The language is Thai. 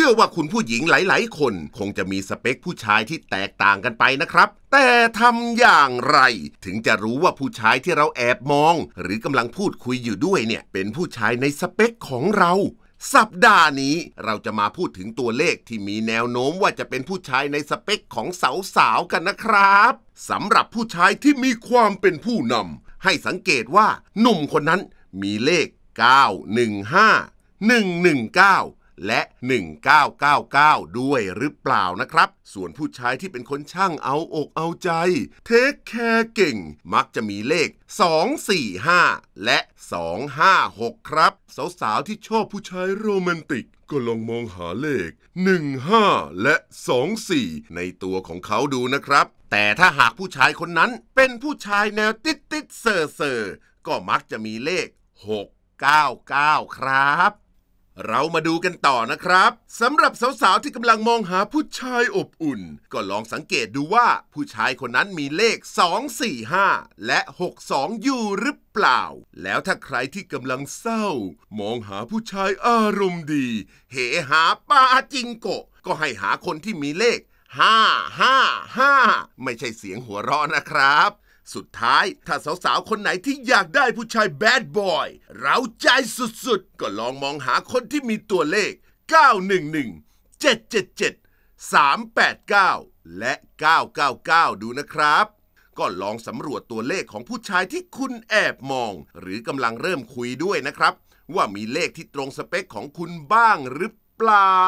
ชื่อว่าคุณผู้หญิงหลาย ๆ คน คงจะมีสเปคผู้ชายที่แตกต่างกันไปนะครับ แต่ทำอย่างไร ถึงจะรู้ว่าผู้ชายที่เราแอบมอง หรือกำลังพูดคุยอยู่ด้วยเนี่ย เป็นผู้ชายในสเปคของเราสัปดาห์นี้เราจะมาพูดถึงตัวเลขที่มีแนวโน้มว่าจะเป็นผู้ชายในสเปคของสาวๆกันนะครับสำหรับผู้ชายที่มีความเป็นผู้นำให้สังเกตว่าหนุ่มคนนั้นมีเลข 915 119 และ 1999 ด้วยหรือเปล่านะครับ ส่วนผู้ชายที่เป็นคนช่างเอาอกเอาใจ เทคแคร์เก่ง มักจะมีเลข 245 และ 256 ครับ สาวๆที่ชอบผู้ชายโรแมนติกก็ลองมองหาเลข 15 และ 24 ในตัวของเขาดูนะครับ แต่ถ้าหากผู้ชายคนนั้นเป็นผู้ชายแนวติดติดเซอร์เซอร์ก็มักจะมีเลข 699 ครับ เรามาดูกันต่อนะครับสำหรับสาวๆที่กำลังมองหาผู้ชายอบอุ่น ก็ลองสังเกตดูว่าผู้ชายคนนั้นมีเลข 245 และ 62 อยู่หรือเปล่า แล้วถ้าใครที่กำลังเศร้า มองหาผู้ชายอารมณ์ดี เหหาปาจิงโกะก็ให้หาคนที่มีเลข 555 ไม่ใช่เสียงหัวเราะนะครับ สุดท้ายถ้าสาวๆ คนไหนที่อยากได้ผู้ชายแบดบอยเราใจสุดๆ ก็ลองมองหาคนที่มีตัวเลข 911 777 389 และ 999 ดูนะครับ ก็ลองสำรวจตัวเลขของผู้ชายที่คุณแอบมอง หรือกำลังเริ่มคุยด้วยนะครับ ว่ามีเลขที่ตรงสเปคของคุณบ้างหรือเปล่า